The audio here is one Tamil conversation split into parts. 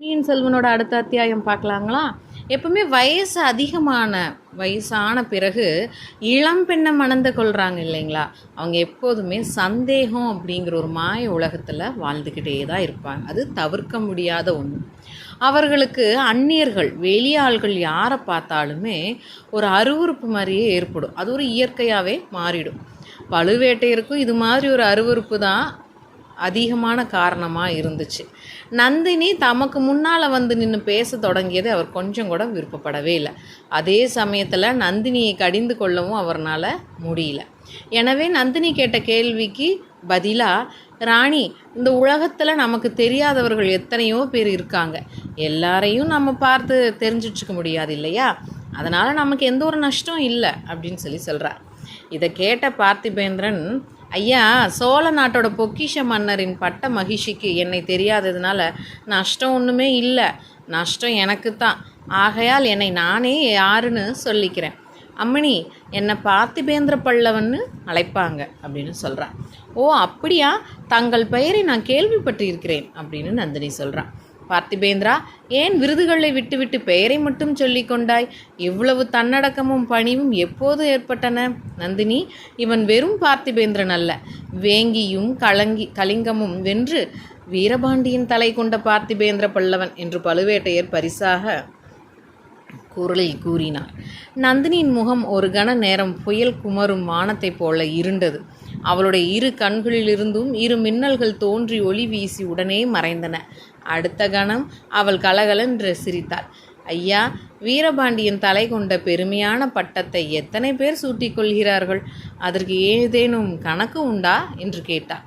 பொன்னியின் செல்வனோட அடுத்த அத்தியாயம் பார்க்கலாங்களா? எப்பவுமே வயசு அதிகமான வயசான பிறகு இளம் பெண்ணை மணந்து கொள்கிறாங்க இல்லைங்களா? அவங்க எப்போதுமே சந்தேகம் அப்படிங்கிற ஒரு மாய உலகத்தில் வாழ்ந்துக்கிட்டே தான் இருப்பாங்க. அது தவிர்க்க முடியாத ஒன்று அவர்களுக்கு அந்நியர்கள் வெளியாள்கள் யாரை பார்த்தாலுமே ஒரு அருவறுப்பு மாதிரியே ஏற்படும். அது ஒரு இயற்கையாகவே மாறிடும். பழுவேட்டையருக்கும் இது மாதிரி ஒரு அருவறுப்பு தான் அதிகமான காரணமாக இருந்துச்சு. நந்தினி தமக்கு முன்னால் வந்து நின்று பேச தொடங்கியது அவர் கொஞ்சம் கூட விருப்பப்படவே இல்லை. அதே சமயத்தில் நந்தினியை கடிந்து கொள்ளவும் அவர்னால் முடியல. எனவே நந்தினி கேட்ட கேள்விக்கு பதிலாக ராணி இந்த உலகத்தில் நமக்கு தெரியாதவர்கள் எத்தனையோ பேர் இருக்காங்க. எல்லாரையும் நம்ம பார்த்து தெரிஞ்சுச்சுக்க முடியாது இல்லையா? அதனால் நமக்கு எந்த ஒரு நஷ்டம் இல்லை. அப்படின்னு சொல்லி சொல்கிறார் இதை கேட்ட பார்த்திபேந்திரன் ஐயா சோழ நாட்டோட பொக்கிஷ மன்னரின் பட்ட மகிழ்ச்சிக்கு என்னை தெரியாததுனால நஷ்டம் ஒன்றுமே இல்லை. நஷ்டம் எனக்கு தான் ஆகையால் என்னை நானே யாருன்னு சொல்லிக்கிறேன். அம்மணி என்னை பார்த்திபேந்திர பல்லவன்னு அழைப்பாங்க அப்படின்னு சொல்கிறான் ஓ அப்படியா? தங்கள் பெயரை நான் கேள்விப்பட்டிருக்கிறேன் அப்படின்னு நந்தினி சொல்கிறான் பார்த்திபேந்திரா ஏன் விருதுகளை விட்டுவிட்டு பெயரை மட்டும் சொல்லி கொண்டாய்? இவ்வளவு தன்னடக்கமும் பணிவும் எப்போது ஏற்பட்டன? நந்தினி இவன் வெறும் பார்த்திபேந்திரன் அல்ல. வேங்கியும் கலங்கி கலிங்கமும் வென்று வீரபாண்டியின் தலை கொண்ட பார்த்திபேந்திர பல்லவன் என்று பழுவேட்டையர் பரிசாக குரலில் கூறினார். நந்தினியின் முகம் ஒரு கண நேரம் புயல் குமரும் வானத்தைப் போல இருண்டது. அவளுடைய இரு கண்களிலிருந்தும் இரு மின்னல்கள் தோன்றி ஒளி வீசி உடனே மறைந்தன. அடுத்த கணம் அவள் கலகலென்று சிரித்தாள். ஐயா வீரபாண்டியன் தலை கொண்ட பெருமையான பட்டத்தை எத்தனை பேர் சூட்டிக்கொள்கிறார்கள் அதற்கு ஏதேனும் கணக்கு உண்டா? என்று கேட்டார்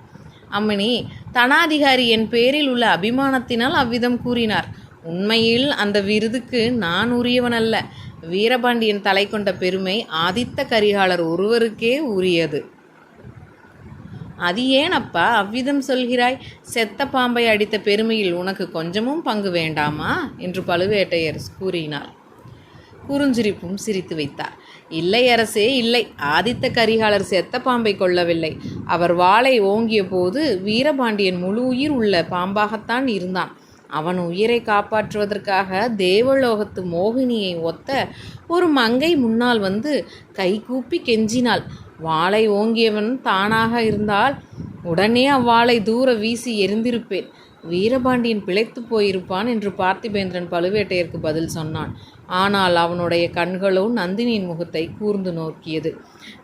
அம்மணி தனாதிகாரி என் பேரில் உள்ள அபிமானத்தினால் அவ்விதம் கூறினார். உண்மையில் அந்த விருதுக்கு நான் உரியவன் அல்ல வீரபாண்டியன் தலை கொண்ட பெருமை ஆதித்த கரிகாலர் ஒருவருக்கே உரியது. அது ஏன் அப்பா அவ்விதம் சொல்கிறாய்? செத்த பாம்பை அடித்த பெருமையில் உனக்கு கொஞ்சமும் பங்கு வேண்டாமா? என்று பழுவேட்டையர் கூறினார். குறுஞ்சிரிப்பும் சிரித்து வைத்தார். இல்லை அரசே இல்லை. ஆதித்த கரிகாலர் செத்த பாம்பை கொள்ளவில்லை அவர் வாளை ஓங்கிய போது வீரபாண்டியன் முழு உயிர் உள்ள பாம்பாகத்தான் இருந்தான். அவன் உயிரை காப்பாற்றுவதற்காக தேவலோகத்து மோகினியை ஒத்த ஒரு மங்கை முன்னால் வந்து கைகூப்பி கெஞ்சினாள். வாளை ஓங்கியவன் தானாக இருந்தால் உடனே அவ்வாளை தூர வீசி எரிந்திருப்பேன். வீரபாண்டியன் பிழைத்து போயிருப்பான் என்று பார்த்திபேந்திரன் பழுவேட்டையருக்கு பதில் சொன்னான். ஆனால் அவனுடைய கண்களோ நந்தினியின் முகத்தை கூர்ந்து நோக்கியது.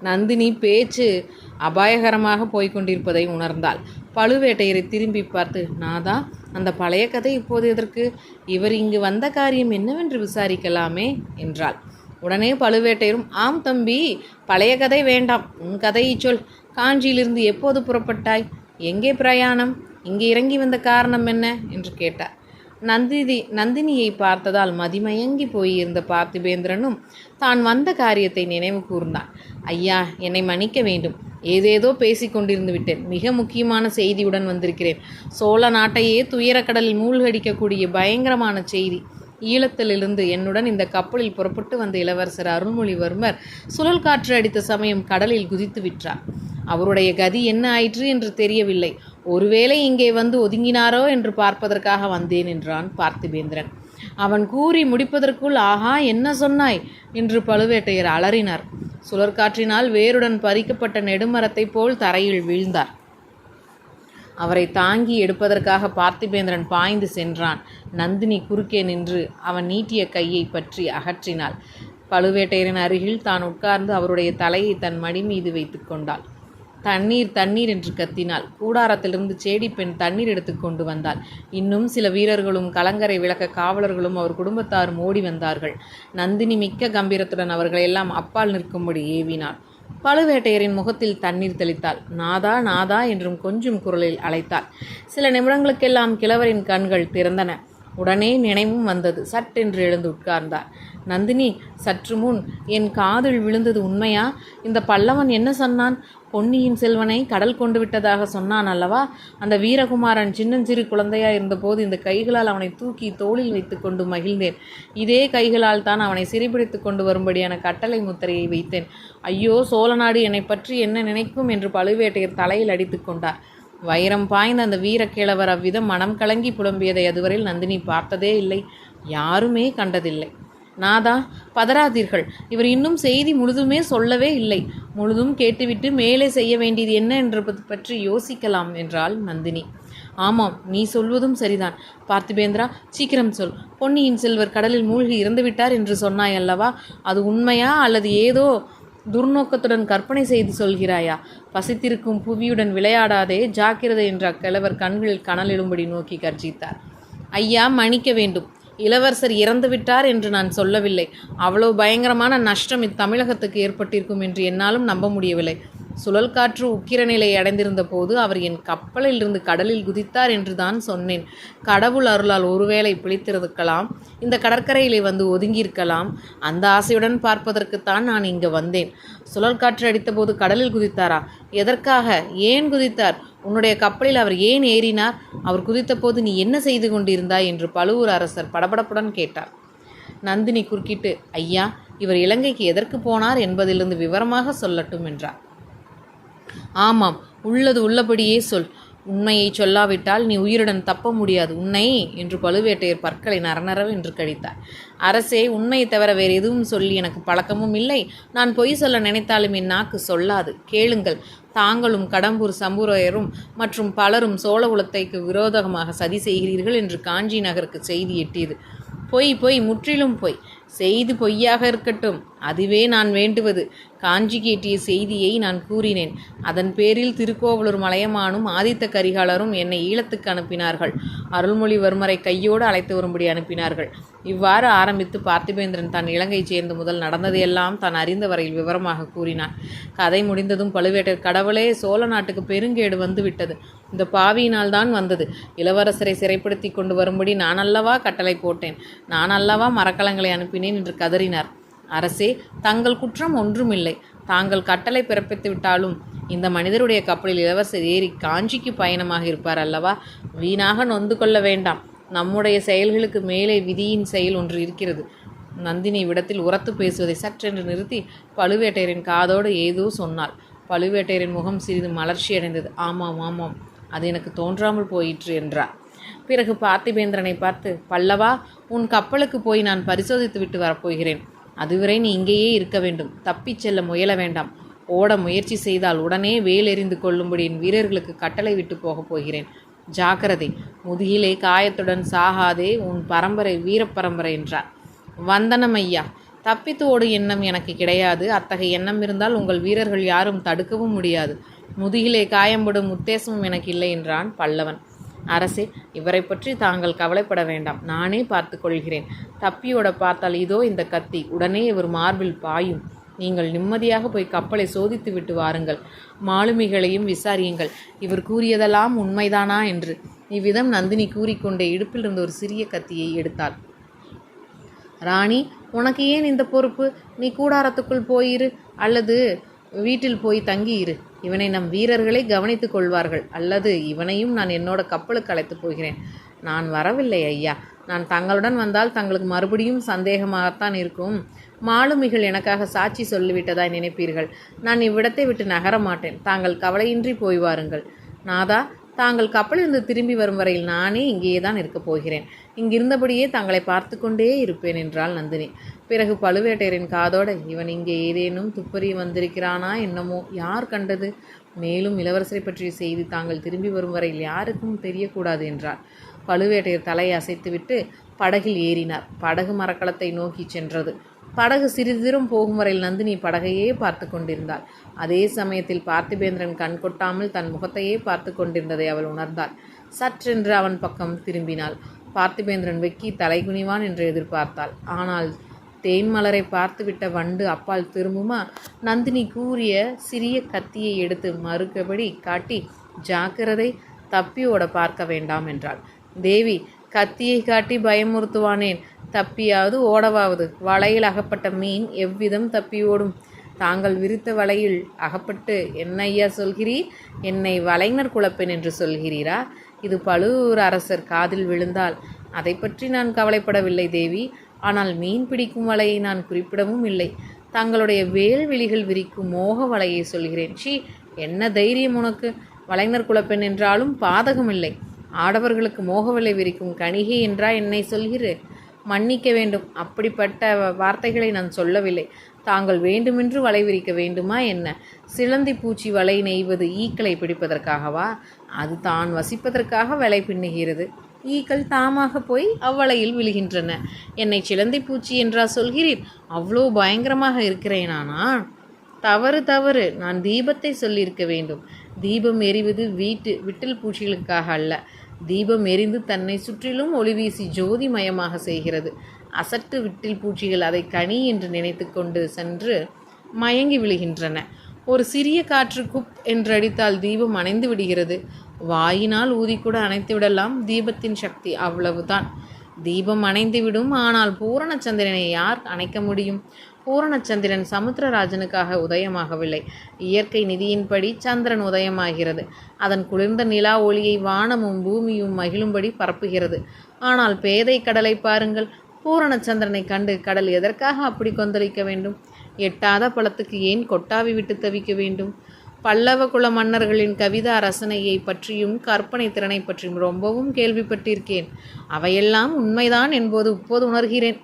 நந்தினி பேச்சு அபாயகரமாக போய்க்கொண்டிருப்பதை உணர்ந்தாள். பழுவேட்டையரை திரும்பி பார்த்து நாதா அந்த பழைய கதை இப்போது எதற்கு? இவர் இங்கு வந்த காரியம் என்னவென்று விசாரிக்கலாமே என்றாள். உடனே பழுவேட்டையரும் ஆம் தம்பி பழைய கதை வேண்டாம். உன் கதையை சொல். காஞ்சியிலிருந்து எப்போது புறப்பட்டாய்? எங்கே பிரயாணம்? இங்கே இறங்கி வந்த காரணம் என்ன? என்று கேட்டார். நந்தினி நந்தினியை பார்த்ததால் மதிமயங்கி போயிருந்த பார்த்திபேந்திரனும் தான் வந்த காரியத்தை நினைவு கூர்ந்தான். ஐயா என்னை மன்னிக்க வேண்டும். ஏதேதோ பேசிக்கொண்டிருந்து விட்டேன். மிக முக்கியமான செய்தியுடன் வந்திருக்கிறேன். சோழ நாட்டையே துயரக்கடலில் மூழ்கடிக்கக்கூடிய பயங்கரமான செய்தி. ஈழத்திலிருந்து என்னுடன் இந்த கப்பலில் புறப்பட்டு வந்த இளவரசர் அருள்மொழிவர்மர் சுழல் காற்று அடித்த சமயம் கடலில் குதித்து விட்டார். அவருடைய கதி என்ன ஆயிற்று என்று தெரியவில்லை. ஒருவேளை இங்கே வந்து ஒதுங்கினாரோ என்று பார்ப்பதற்காக வந்தேன் என்றான் பார்த்திபேந்திரன். அவன் கூறி முடிப்பதற்குள் ஆஹா என்ன சொன்னாய்? என்று பழுவேட்டையர் அலறினார். சுழற்காற்றினால் வேருடன் பறிக்கப்பட்ட நெடுமரத்தைப் போல் தரையில் வீழ்ந்தார். அவரை தாங்கி எடுப்பதற்காக பார்த்திபேந்திரன் பாய்ந்து சென்றான். நந்தினி குறுக்கே நின்று அவன் நீட்டிய கையை பற்றி அகற்றினாள். பழுவேட்டையரின் அருகில் தான் உட்கார்ந்து அவருடைய தலையை தன் மடி மீது வைத்து கொண்டாள். தண்ணீர் தண்ணீர் என்று கத்தினாள். கூடாரத்திலிருந்து சேடி பெண் தண்ணீர் எடுத்து கொண்டு வந்தாள். இன்னும் சில வீரர்களும் கலங்கரை விளக்க காவலர்களும் அவர் குடும்பத்தாரும் ஓடி வந்தார்கள். நந்தினி மிக்க கம்பீரத்துடன் அவர்களையெல்லாம் அப்பால் நிற்கும்படி ஏவினாள். பழுவேட்டையரின் முகத்தில் தண்ணீர் தெளித்தாள். நாதா நாதா என்றும் கொஞ்சம் குரலில் அழைத்தாள். சில நிமிடங்களுக்கெல்லாம் கிழவரின் கண்கள் திறந்தன. உடனே நினைவும் வந்தது. சட்டென்று எழுந்து உட்கார்ந்தார். நந்தினி சற்று முன் என் காதில் விழுந்தது உண்மையா? இந்த பல்லவன் என்ன சொன்னான்? பொன்னியின் செல்வனை கடல் கொண்டு விட்டதாக சொன்னான் அல்லவா? அந்த வீரகுமாரன் சின்னஞ்சிறு குழந்தையா இருந்தபோது இந்த கைகளால் அவனை தூக்கி தோளில் வைத்துக்கொண்டு மகிழ்ந்தேன். இதே கைகளால் தான் அவனை சிறைபிடித்து கொண்டு வரும்படியான கட்டளை முத்திரையை வைத்தேன். ஐயோ சோழநாடு என்னை பற்றி என்ன நினைக்கும்? என்று பழுவேட்டையர் தலையில் அடித்து கொண்டார். வைரம் பாய்ந்த அந்த வீரக்கிழவர் அவ்விதம் மனம் கலங்கி புலம்பியதை அதுவரையில் நந்தினி பார்த்ததே இல்லை. யாருமே கண்டதில்லை. நாதா பதறாதீர்கள். இவர் இன்னும் செய்தி முழுதுமே சொல்லவே இல்லை. முழுதும் கேட்டுவிட்டு மேலே செய்ய வேண்டியது என்ன என்று பற்றி யோசிக்கலாம் என்றாள் நந்தினி. ஆமாம் நீ சொல்வதும் சரிதான். பார்த்திபேந்திரா சீக்கிரம் சொல். பொன்னியின் செல்வர் கடலில் மூழ்கி இறந்துவிட்டார் என்று சொன்னாய் அல்லவா அது உண்மையா அல்லது ஏதோ துர்நோக்கத்துடன் கற்பனை செய்து சொல்கிறாயா? பசித்திருக்கும் புவியுடன் விளையாடாதே ஜாக்கிரதை என்ற அக்கிழவர் கண்களில் கனலிடும்படி நோக்கி கர்ஜித்தார். ஐயா மன்னிக்க வேண்டும். இளவரசர் இறந்துவிட்டார் என்று நான் சொல்லவில்லை. அவ்வளவு பயங்கரமான நஷ்டம் இத்தமிழகத்துக்கு ஏற்பட்டிருக்கும் என்று என்னாலும் நம்ப முடியவில்லை. சுழல் காற்று உக்கிர நிலை அடைந்திருந்த போது அவர் என் கப்பலில் இருந்து கடலில் குதித்தார் என்று தான் சொன்னேன். கடவுள் அருளால் ஒருவேளை பிழைத்திருக்கலாம். இந்த கடற்கரையிலே வந்து ஒதுங்கியிருக்கலாம். அந்த ஆசையுடன் பார்ப்பதற்குத்தான் நான் இங்கு வந்தேன். சுழல் காற்று அடித்தபோது கடலில் குதித்தாரா? எதற்காக? ஏன் குதித்தார்? உன்னுடைய கப்பலில் அவர் ஏன் ஏறினார்? அவர் குதித்தபோது நீ என்ன செய்து கொண்டிருந்தாய்? என்று பழுவூர் அரசர் படபடப்புடன் கேட்டார். நந்தினி குறுக்கிட்டு ஐயா இவர் இலங்கைக்கு எதற்கு போனார் என்பதிலிருந்து விவரமாக சொல்லட்டும் என்றார். ஆமாம் உள்ளது உள்ளபடியே சொல். உண்மையை சொல்லாவிட்டால் நீ உயிருடன் தப்ப முடியாது. உன்னை என்று பழுவேட்டையர் பற்களை நரநரவ என்று கழித்தார் அரசே உண்மையை தவிர வேறு எதுவும் சொல்லி எனக்கு பழக்கமும் இல்லை. நான் பொய் சொல்ல நினைத்தாலும் என் நாக்கு சொல்லாது. கேளுங்கள். தாங்களும் கடம்பூர் சம்புரையரும் மற்றும் பலரும் சோழ குலத்தைக்கு விரோதமாக சதி செய்கிறீர்கள் என்று காஞ்சி நகருக்கு செய்தி எட்டியது. பொய் பொய் முற்றிலும் பொய். செய்தி பொய்யாக இருக்கட்டும். அதுவே நான் வேண்டுவது. காஞ்சி கேட்டிய செய்தியை நான் கூறினேன். அதன் பேரில் திருக்கோவலூர் மலையமானும் ஆதித்த கரிகாலரும் என்னை ஈழத்துக்கு அனுப்பினார்கள். அருள்மொழிவர்மரை கையோடு அழைத்து வரும்படி அனுப்பினார்கள். இவ்வாறு ஆரம்பித்து பார்த்திபேந்திரன் தான் இலங்கை சேர்ந்து முதல் நடந்ததையெல்லாம் தான் அறிந்த வரையில் விவரமாக கூறினான். கதை முடிந்ததும் பழுவேட்டர் கடவுளே சோழ நாட்டுக்கு பெருங்கேடு வந்துவிட்டது. இந்த பாவியினால் தான் வந்தது. இளவரசரை சிறைப்படுத்தி கொண்டு வரும்படி நான் அல்லவா கட்டளை போட்டேன். நான் அல்லவா மரக்கலங்களை அனுப்பினேன் என்று கதறினார். அரசே தங்கள் குற்றம் ஒன்றுமில்லை. தாங்கள் கட்டளை பிறப்பித்து விட்டாலும் இந்த மனிதருடைய கப்பலில் இளவரசர் ஏறி காஞ்சிக்கு பயணமாக இருப்பார் அல்லவா? வீணாக நொந்து கொள்ள வேண்டாம். நம்முடைய செயல்களுக்கு மேலே விதியின் செயல் ஒன்று இருக்கிறது. நந்தினி விடத்தில் உரத்து பேசுவதை சற்றென்று நிறுத்தி பழுவேட்டையரின் காதோடு ஏதோ சொன்னாள். பழுவேட்டையரின் முகம் சிறிது மலர்ச்சி அடைந்தது ஆமாம் ஆமாம். அது எனக்கு தோன்றாமல் போயிற்று என்றார். பிறகு பார்த்திபேந்திரனை பார்த்து பல்லவா உன் கப்பலுக்கு போய் நான் பரிசோதித்து விட்டு வரப்போகிறேன். அதுவரை நீ இங்கேயே இருக்க வேண்டும். தப்பிச் செல்ல முயல வேண்டாம். ஓட முயற்சி செய்தால் உடனே வேலெறிந்து கொள்ளும்படி என் வீரர்களுக்கு கட்டளை விட்டு போகப் போகிறேன். ஜாக்கிரதை முதுகிலே காயத்துடன் சாகாதே உன் பரம்பரை வீரப்பரம்பரை என்றார். வந்தனம் ஐயா தப்பித்து ஓடு எண்ணம் எனக்கு கிடையாது. அத்தகைய எண்ணம் இருந்தால் உங்கள் வீரர்கள் யாரும் தடுக்கவும் முடியாது. முதுகிலே காயம்படும் உத்தேசமும் எனக்கு இல்லை என்றான் பல்லவன். அரசே இவரை பற்றி தாங்கள் கவலைப்பட வேண்டாம். நானே பார்த்து கொள்கிறேன். தப்பியோட பார்த்தால் இதோ இந்த கத்தி. உடனே இவர் மார்பில் பாயும். நீங்கள் நிம்மதியாக போய் கப்பலை சோதித்து விட்டு வாருங்கள். மாலுமிகளையும் விசாரியுங்கள். இவர் கூறியதெல்லாம் உண்மைதானா என்று. இவ்விதம் நந்தினி கூறிக்கொண்டே இடுப்பில் இருந்த ஒரு சிறிய கத்தியை எடுத்தாள். ராணி உனக்கு ஏன் இந்த பொறுப்பு? நீ கூடாரத்துக்குள் போயிரு. அல்லது வீட்டில் போய் தங்கியிரு. இவனை நம் வீரர்களே கவனித்துக் கொள்வார்கள். அல்லது இவனையும் நான் என்னோட கப்பலுக்கு அழைத்து போகிறேன். நான் வரவில்லை ஐயா. நான் தங்களுடன் வந்தால் தங்களுக்கு மறுபடியும் சந்தேகமாகத்தான் இருக்கும். மாலுமிகள் எனக்காக சாட்சி சொல்லிவிட்டதாய் நினைப்பீர்கள். நான் இவ்விடத்தை விட்டு நகர மாட்டேன் தாங்கள் கவலையின்றி போய் வாருங்கள். நாதா தாங்கள் கப்பலிருந்து திரும்பி வரும் வரையில் நானே இங்கேயே தான் இருக்கப் போகிறேன். இங்கிருந்தபடியே தங்களை பார்த்து கொண்டே இருப்பேன் என்றாள் நந்தினி. பிறகு பழுவேட்டையரின் காதோட இவன் இங்கே ஏதேனும் துப்பறி வந்திருக்கிறானா என்னமோ? யார் கண்டது? மேலும் இளவரசரை பற்றிய செய்தி தாங்கள் திரும்பி வரும் வரையில் யாருக்கும் தெரியக்கூடாது என்றார் பழுவேட்டையர் தலையை அசைத்துவிட்டு படகில் ஏறினார். படகு மரக்கலத்தை நோக்கி சென்றது. படகு சிறிது தூரம் போகும் வரையில் நந்தினி படகையே பார்த்து கொண்டிருந்தாள். அதே சமயத்தில் பார்த்திபேந்திரன் கண் கொட்டாமல் தன் முகத்தையே பார்த்து கொண்டிருந்ததை அவள் உணர்ந்தாள். சற்றென்று அவன் பக்கம் திரும்பினாள். பார்த்திபேந்திரன் வெக்கி தலைகுனிவான் என்று எதிர்பார்த்தாள். ஆனால் தேன்மலரை பார்த்துவிட்ட வண்டு அப்பால் திரும்புமா? நந்தினி கூறிய சிறிய கத்தியை எடுத்து மறுக்கபடி காட்டி ஜாக்கிரதை தப்பியோட பார்க்க வேண்டாம் என்றாள். தேவி கத்தியை காட்டி பயமுறுத்துவானேன். தப்பியாவது ஓடவாவது. வலையில் அகப்பட்ட மீன் எவ்விதம் தப்பி ஓடும்? தாங்கள் விரித்த வலையில் அகப்பட்டு என்ன ஐயா சொல்கிறீர் என்னை வலைஞர் குழப்பேன் என்று சொல்கிறீரா? இது பழுவூர் அரசர் காதில் விழுந்தால். அதை பற்றி நான் கவலைப்படவில்லை தேவி. ஆனால் மீன் பிடிக்கும் வலையை நான் குறிப்பிடவும் இல்லை. தங்களுடைய வேல்விழிகள் விரிக்கும் மோக வலையை சொல்கிறேன். ஷீ என்ன தைரியம் உனக்கு? வலைஞர் குலப்பெண் என்றாலும் பாதகமில்லை. ஆடவர்களுக்கு மோகவிலை விரிக்கும் கணிகை என்றா என்னை சொல்கிறே மன்னிக்க வேண்டும். அப்படிப்பட்ட வார்த்தைகளை நான் சொல்லவில்லை. தாங்கள் வேண்டுமென்று வலை விரிக்க வேண்டுமா என்ன? சிலந்தி பூச்சி வலை நெய்வது ஈக்களை பிடிப்பதற்காகவா? அது தான் வசிப்பதற்காக வலை பின்னுகிறது. ஈக்கள் தாமாக போய் அவ்வளையில் விழுகின்றன. என்னை சிலந்தி பூச்சி என்றா சொல்கிறீர்? அவ்வளோ பயங்கரமாக இருக்கிறேனானா? தவறு தவறு. நான் தீபத்தை சொல்லியிருக்க வேண்டும். தீபம் எரிவது வீட்டு விட்டில் பூச்சிகளுக்காக அல்ல. தீபம் எரிந்து தன்னை சுற்றிலும் ஒளி வீசி ஜோதிமயமாக செய்கிறது. அசட்டு விட்டில் பூச்சிகள் அதை கனி என்று நினைத்து கொண்டு சென்று மயங்கி விழுகின்றன. ஒரு சிறிய காற்று குப் என்று அடித்தால் தீபம் அணைந்து விடுகிறது. வாயினால் ஊதிக்கூட அணைத்து விடலாம். தீபத்தின் சக்தி அவ்வளவுதான். தீபம் அணைந்துவிடும் ஆனால் பூரண சந்திரனை யார் அணைக்க முடியும்? பூரணச்சந்திரன் சமுத்திரராஜனுக்காக உதயமாகவில்லை. இயற்கை நிதியின்படி சந்திரன் உதயமாகிறது. அதன் குளிர்ந்த நிலா ஒளியை வானமும் பூமியும் மகிழும்படி பரப்புகிறது. ஆனால் பேதை கடலை பாருங்கள். பூரணச்சந்திரனை கண்டு கடல் எதற்காக அப்படி கொந்தளிக்க வேண்டும்? எட்டாத பழத்துக்கு ஏன் கொட்டாவி விட்டு தவிக்க வேண்டும்? பல்லவ குல மன்னர்களின் கவிதா ரசனையை பற்றியும் கற்பனை திறனை பற்றியும் ரொம்பவும் கேள்விப்பட்டிருக்கேன். அவையெல்லாம் உண்மைதான் என்பது இப்போது உணர்கிறேன்.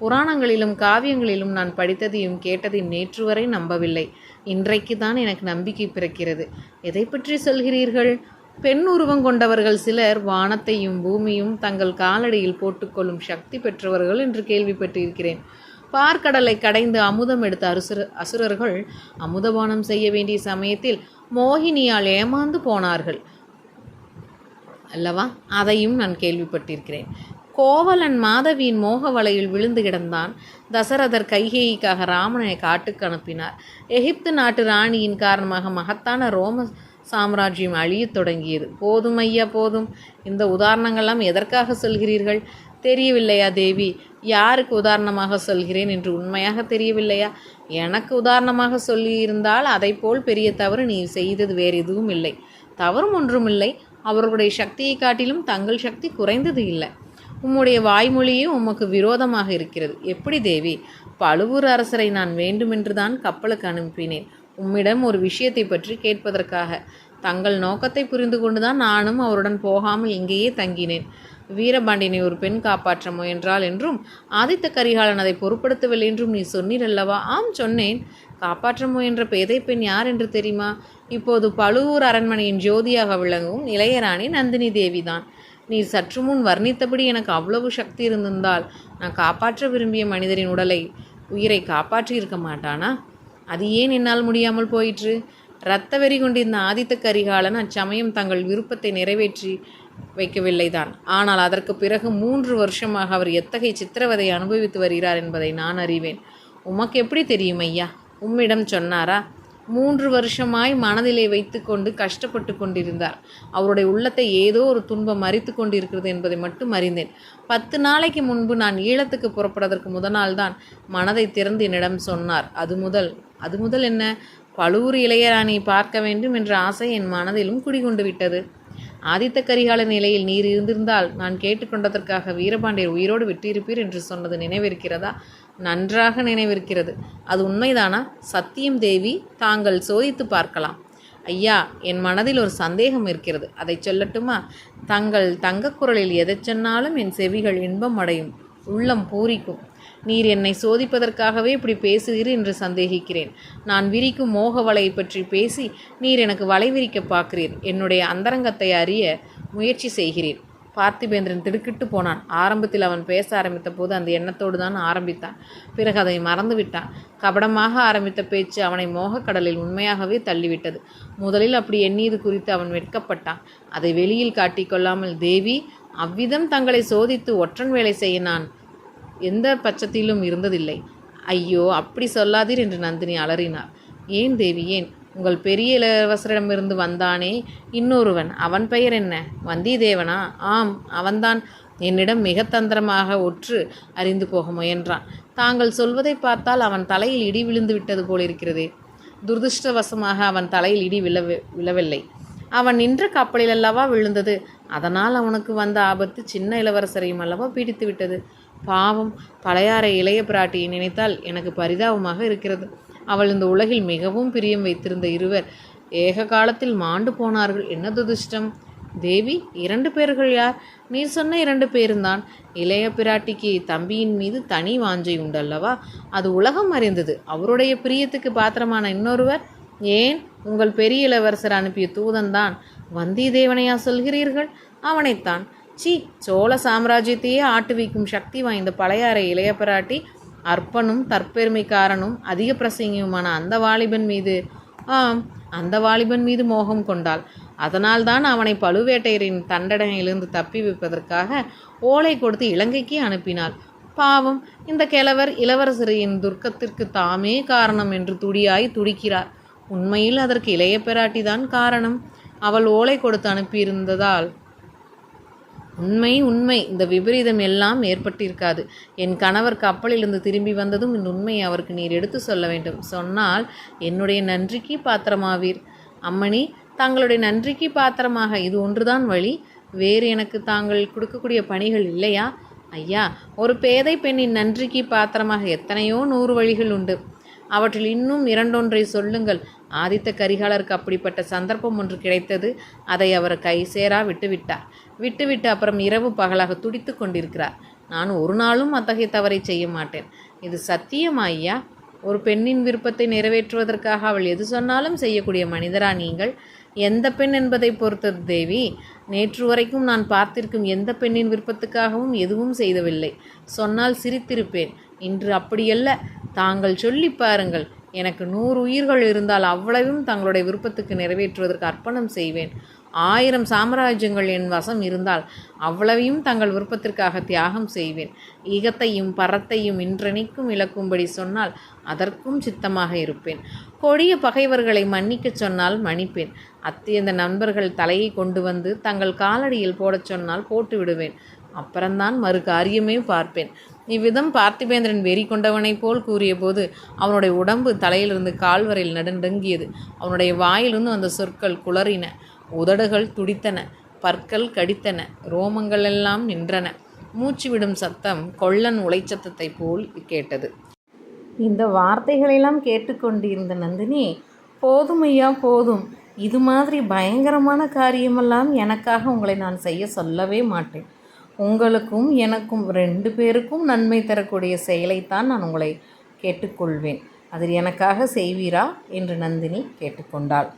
புராணங்களிலும் காவியங்களிலும் நான் படித்ததையும் கேட்டதையும் நேற்று வரை நம்பவில்லை. இன்றைக்கு தான் எனக்கு நம்பிக்கை பிறக்கிறது. எதை பற்றி சொல்கிறீர்கள்? பெண் உருவம் கொண்டவர்கள் சிலர் வானத்தையும் பூமியும் தங்கள் காலடியில் போட்டுக்கொள்ளும் சக்தி பெற்றவர்கள் என்று கேள்விப்பட்டிருக்கிறேன். பார்க்கடலை கடைந்து அமுதம் எடுத்த அசுர அசுரர்கள் அமுதபானம் செய்ய வேண்டிய சமயத்தில் மோகினியால் ஏமாந்து போனார்கள். அல்லவா? அதையும் நான் கேள்விப்பட்டிருக்கிறேன். கோவலன் மாதவியின் மோக வலையில் விழுந்து கிடந்தான். தசரதர் கைகேயிக்காக ராமனை காட்டுக்கு அனுப்பினார். எகிப்து நாட்டு ராணியின் காரணமாக மகத்தான ரோம சாம்ராஜ்யம் அழியத் தொடங்கியது. போதும் ஐயா போதும். இந்த உதாரணங்கள்லாம் எதற்காக சொல்கிறீர்கள்? தெரியவில்லையா தேவி? யாருக்கு உதாரணமாக சொல்கிறேன் என்று உண்மையாக தெரியவில்லையா? எனக்கு உதாரணமாக சொல்லியிருந்தால் அதைப்போல் பெரிய தவறு நீ செய்தது வேறு எதுவும் இல்லை. தவறும் ஒன்றுமில்லை. அவர்களுடைய சக்தியை காட்டிலும் தங்கள் சக்தி குறைந்தது இல்லை. உம்முடைய வாய்மொழியும் உமக்கு விரோதமாக இருக்கிறது. எப்படி தேவி? பழுவூர் அரசரை நான் வேண்டுமென்று தான் கப்பலுக்கு அனுப்பினேன். உம்மிடம் ஒரு விஷயத்தை பற்றி கேட்பதற்காக. தங்கள் நோக்கத்தை புரிந்து கொண்டுதான் நானும் அவருடன் போகாமல் இங்கேயே தங்கினேன். வீரபாண்டியனை ஒரு பெண் காப்பாற்ற முயன்றாள் என்றும் ஆதித்த கரிகாலன் அதை பொருட்படுத்தவில்லை என்றும் நீ சொன்னீரல்லவா ஆம் சொன்னேன். காப்பாற்ற முயன்ற பேதை பெண் யார் என்று தெரியுமா? இப்போது பழுவூர் அரண்மனையின் ஜோதியாக விளங்கும் இளையராணி நந்தினி தேவிதான். நீ சற்று முன் வர்ணித்தபடி எனக்கு அவ்வளவு சக்தி இருந்திருந்தால் நான் காப்பாற்ற விரும்பிய மனிதரின் உடலை உயிரை காப்பாற்றி இருக்க மாட்டானா? அது ஏன் என்னால் முடியாமல் போயிற்று? இரத்த வெறி கொண்டிருந்த ஆதித்த கரிகாலன் அச்சமயம் தங்கள் விருப்பத்தை நிறைவேற்றி வைக்கவில்லைதான் ஆனால் அதற்கு பிறகு மூன்று வருஷமாக அவர் எத்தகைய சித்திரவதை அனுபவித்து வருகிறார் என்பதை நான் அறிவேன். உமக்கு எப்படி தெரியும் ஐயா? உம்மிடம் சொன்னாரா? மூன்று வருஷமாய் மனதிலே வைத்துக்கொண்டு கஷ்டப்பட்டு கொண்டிருந்தார். அவருடைய உள்ளத்தை ஏதோ ஒரு துன்பம் மறித்து கொண்டிருக்கிறது என்பதை மட்டும் அறிந்தேன். பத்து நாளைக்கு முன்பு நான் ஈழத்துக்கு புறப்படுவதற்கு முதல் நாள்தான் மனதை திறந்து என்னிடம் சொன்னார். அது முதல். அது முதல் என்ன? பழுவூர் இளையராணி பார்க்க வேண்டும் என்ற ஆசை என் மனதிலும் குடிகொண்டு விட்டது. ஆதித்த கரிகால நிலையில் நீர் இருந்திருந்தால் நான் கேட்டுக்கொண்டதற்காக வீரபாண்டியர் உயிரோடு விட்டிருப்பீர் என்று சொன்னது நினைவிருக்கிறதா? நன்றாக நினைவிருக்கிறது. அது உண்மைதானா? சத்தியம் தேவி தாங்கள் சோதித்து பார்க்கலாம். ஐயா என் மனதில் ஒரு சந்தேகம் இருக்கிறது. அதை சொல்லட்டுமா? தங்கள் தங்கக்குரலில் எதை சொன்னாலும் என் செவிகள் இன்பம் அடையும் உள்ளம் பூரிக்கும். நீர் என்னை சோதிப்பதற்காகவே இப்படி பேசுகிறீர் என்று சந்தேகிக்கிறேன். நான் விரிக்கும் மோக வலையை பற்றி பேசி நீர் எனக்கு வலை விரிக்க பார்க்கிறீர். என்னுடைய அந்தரங்கத்தை அறிய முயற்சி செய்கிறீர் பார்த்திபேந்திரன் திடுக்கிட்டு போனான். ஆரம்பத்தில் அவன் பேச ஆரம்பித்த போது அந்த எண்ணத்தோடு தான் ஆரம்பித்தான். பிறகு அதை மறந்து விட்டான். கபடமாக ஆரம்பித்த பேச்சு அவனை மோகக்கடலில் உண்மையாகவே தள்ளிவிட்டது. முதலில் அப்படி எண்ணியது குறித்து அவன் வெட்கப்பட்டான். அதை வெளியில் காட்டிக்கொள்ளாமல் தேவி அவ்விதம் தங்களை சோதித்து ஒற்றன் வேலை செய்ய நான் எந்த பட்சத்திலும் இருந்ததில்லை. ஐயோ அப்படி சொல்லாதீர் என்று நந்தினி அலறினார். ஏன் தேவி ஏன்? உங்கள் பெரிய இளவரசரிடமிருந்து வந்தானே இன்னொருவன். அவன் பெயர் என்ன? வந்தியத்தேவனா? ஆம் அவன்தான். என்னிடம் மிக தந்திரமாக ஒற்று அறிந்து போக முயன்றான். தாங்கள் சொல்வதை பார்த்தால் அவன் தலையில் இடி விழுந்து விட்டது போலிருக்கிறதே துரதிருஷ்டவசமாக அவன் தலையில் இடி விழ விழவில்லை. அவன் நின்ற கப்பலில் அல்லவா விழுந்தது? அதனால் அவனுக்கு வந்த ஆபத்து சின்ன இளவரசரையும் அல்லவா பீடித்து விட்டது? பாவம் பழையாறை இளைய பிராட்டியை நினைத்தால் எனக்கு பரிதாபமாக இருக்கிறது. அவள் இந்த உலகில் மிகவும் பிரியம் வைத்திருந்த இருவர். ஏக காலத்தில் மாண்டு போனார்கள். என்ன துதிஷ்டம்? தேவி இரண்டு பேர்கள் யார்? நீ சொன்ன இரண்டு பேருந்தான். இளைய பிராட்டிக்கு தம்பியின் மீது தனி வாஞ்சை உண்டல்லவா? அது உலகம் அறிந்தது. அவருடைய பிரியத்துக்கு பாத்திரமான இன்னொருவர்? ஏன்? உங்கள் பெரிய இளவரசர் அனுப்பிய தூதன்தான். வந்தியத்தேவனையா சொல்கிறீர்கள்? அவனைத்தான். சி சோழ சாம்ராஜ்யத்தையே ஆட்டுவிக்கும் சக்தி வாய்ந்த பழையாறை இளைய பிராட்டி அற்பனும் தற்பெருமைக்காரனும் அதிக பிரசங்கியுமான அந்த வாலிபன் மீது. ஆம் அந்த வாலிபன் மீது மோகம் கொண்டாள். அதனால்தான் அவனை பழுவேட்டையரின் தண்டனையிலிருந்து தப்பி வைப்பதற்காக ஓலை கொடுத்து இலங்கைக்கு அனுப்பினாள். பாவம் இந்த கிழவர் இளவரசரின் துர்க்கத்திற்கு தாமே காரணம் என்று துடியாய் துடிக்கிறார். உண்மையில் அதற்கு இளைய பிராட்டிதான் காரணம். அவள் ஓலை கொடுத்து அனுப்பியிருந்ததால் உண்மை உண்மை. இந்த விபரீதம் எல்லாம் ஏற்பட்டிருக்காது. என் கணவர் கப்பலிலிருந்து திரும்பி வந்ததும் இந்த உண்மையை அவருக்கு நீர் எடுத்து சொல்ல வேண்டும். சொன்னால் என்னுடைய நன்றிக்கு பாத்திரமாவீர். அம்மணி தங்களுடைய நன்றிக்கு பாத்திரமாக. இது ஒன்றுதான் வழி. வேறு எனக்கு தாங்கள் கொடுக்கக்கூடிய பணிகள் இல்லையா? ஐயா ஒரு பேதை பெண்ணின் நன்றிக்கு பாத்திரமாக எத்தனையோ நூறு வழிகள் உண்டு. அவற்றில் இன்னும் இரண்டொன்றை சொல்லுங்கள். ஆதித்த கரிகாலருக்கு அப்படிப்பட்ட சந்தர்ப்பம் ஒன்று கிடைத்தது. அதை அவர் கை சேரா விட்டுவிட்டார் விட்டுவிட்டு அப்புறம் இரவு பகலாக துடித்து கொண்டிருக்கிறார். நான் ஒரு நாளும் அத்தகைய தவறை செய்ய மாட்டேன். இது சத்தியமா ஐயா. ஒரு பெண்ணின் விருப்பத்தை நிறைவேற்றுவதற்காக அவள் எது சொன்னாலும் செய்யக்கூடிய மனிதரா நீங்கள்? எந்த பெண் என்பதை பொறுத்தது தேவி. நேற்று வரைக்கும் நான் பார்த்திருக்கும் எந்த பெண்ணின் விருப்பத்துக்காகவும் எதுவும் செய்தவில்லை. சொன்னால் சிரித்திருப்பேன். இன்று அப்படியல்ல. தாங்கள் சொல்லி பாருங்கள். எனக்கு நூறு உயிர்கள் இருந்தால் அவ்வளவும் தங்களுடைய விருப்பத்துக்கு நிறைவேற்றுவதற்கு அர்ப்பணம் செய்வேன். ஆயிரம் சாம்ராஜ்யங்கள் என் வசம் இருந்தால் அவ்வளவையும் தங்கள் விருப்பத்திற்காக தியாகம் செய்வேன். ஈகத்தையும் பரத்தையும் இன்றனைக்கும் இழக்கும்படி சொன்னால் அதற்கும் சித்தமாக இருப்பேன். கொடிய பகைவர்களை மன்னிக்கச் சொன்னால் மன்னிப்பேன். அத்தியந்த நண்பர்கள் தலையை கொண்டு வந்து தங்கள் காலடியில் போடச் சொன்னால் போட்டு விடுவேன். அப்புறம்தான் மறு காரியமே பார்ப்பேன். இவ்விதம் பார்த்திபேந்திரன் வெறி கொண்டவனைப் போல் கூறியபோது அவனுடைய உடம்பு தலையிலிருந்து கால்வரையில் நடுநடுங்கியது அவனுடைய வாயிலிருந்து அந்த சொற்கள் குளறின. உதடுகள் துடித்தன பற்கள் கடித்தன ரோமங்களெல்லாம் நின்றன. மூச்சு விடும் சத்தம் கொள்ளன் உலைச்சத்தத்தை போல் கேட்டது. இந்த வார்த்தைகளெல்லாம் கேட்டுக்கொண்டிருந்த நந்தினி போதும் ஐயா போதும். இது மாதிரி பயங்கரமான காரியமெல்லாம் எனக்காக உங்களை நான் செய்ய சொல்லவே மாட்டேன். உங்களுக்கும் எனக்கும் ரெண்டு பேருக்கும் நன்மை தரக்கூடிய செயலைத்தான் நான் உங்களை கேட்டுக்கொள்வேன். அதில் எனக்காக செய்வீரா? என்று நந்தினி கேட்டுக்கொண்டாள்.